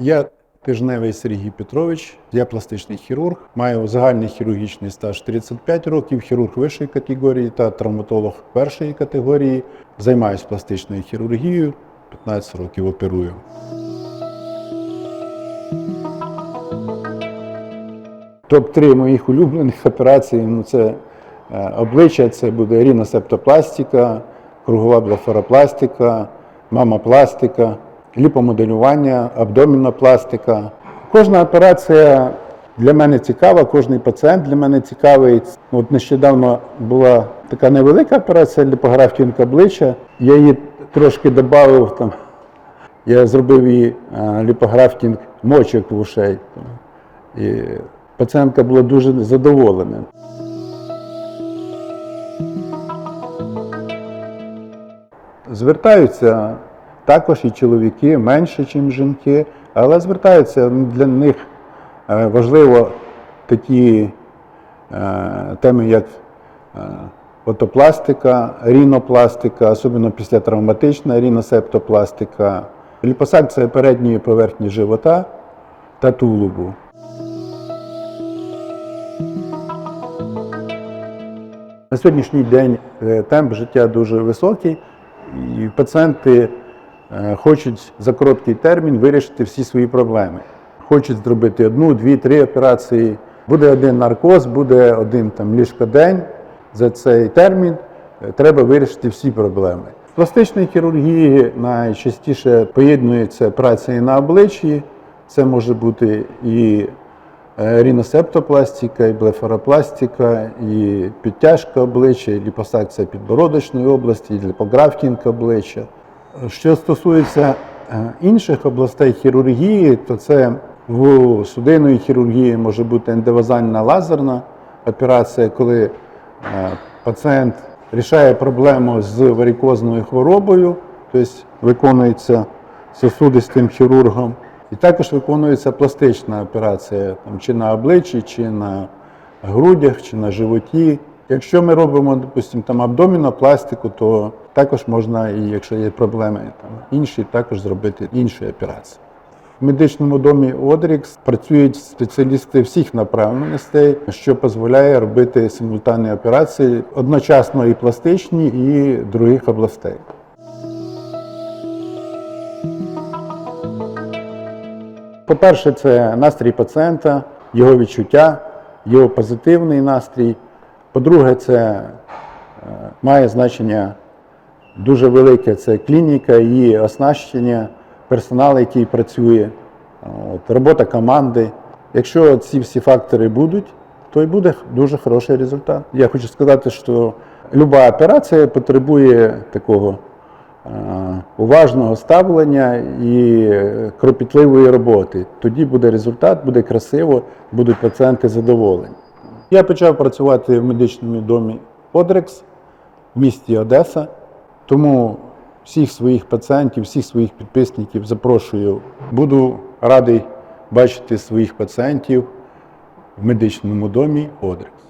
Я Тижневий Сергій Петрович, я пластичний хірург, маю загальний хірургічний стаж 35 років, хірург вищої категорії та травматолог першої категорії. Займаюся пластичною хірургією, 15 років оперую. Топ-3 моїх улюблених операцій ну, це е, обличчя, це буде ріносептопластика, кругова блефаропластика, мамопластика, ліпомоделювання, абдомінопластика. Кожна операція для мене цікава, кожний пацієнт для мене цікавий. От нещодавно була така невелика операція ліпографтинг обличчя. Я її трошки додав там. Я зробив її ліпографтинг мочок вушей. І пацієнтка була дуже задоволена. Звертаються також і чоловіки менше, ніж жінки, але звертаються для них е, важливо такі е, теми, як е, отопластика, рінопластика, особливо після травматична ріносептопластика, ліпосакція передньої поверхні живота та тулубу. На сьогоднішній день темп життя дуже високий, і пацієнти хочуть за короткий термін вирішити всі свої проблеми. Хочуть зробити одну, дві, три операції. Буде один наркоз, буде один там ліжкодень. За цей термін е, треба вирішити всі проблеми. В пластичній хірургії найчастіше поєднується праця і на обличчі. Це може бути і Е, ріносептопластика, і блефаропластика, і підтяжка обличчя, і ліпосакція підбородочної області, і ліпографтінг обличчя. Що стосується е, інших областей хірургії, то це в судинної хірургії може бути ендовазальна лазерна операція, коли е, пацієнт рішає проблему з варикозною хворобою, тобто виконується сосудистим хірургом. І також виконується пластична операція там, чи на обличчі, чи на грудях, чи на животі. Якщо ми робимо, допустимо, там абдомінопластику, то також можна, і якщо є проблеми там, інші, також зробити інші операції. В медичному домі Одрікс працюють спеціалісти всіх направленостей, що дозволяє робити симультанні операції одночасно і пластичні, і других областей. По-перше, це настрій пацієнта, його відчуття, його позитивний настрій. По-друге, це е, має значення дуже велике це клініка, її оснащення, персонал, який працює, от, робота команди. Якщо ці всі фактори будуть, то й буде дуже хороший результат. Я хочу сказати, що люба операція потребує такого е, уважного ставлення і кропітливої роботи. Тоді буде результат, буде красиво, будуть пацієнти задоволені. Я почав працювати в медичному домі Одрекс в місті Одеса, тому всіх своїх пацієнтів, всіх своїх підписників запрошую. Буду радий бачити своїх пацієнтів в медичному домі Одрекс.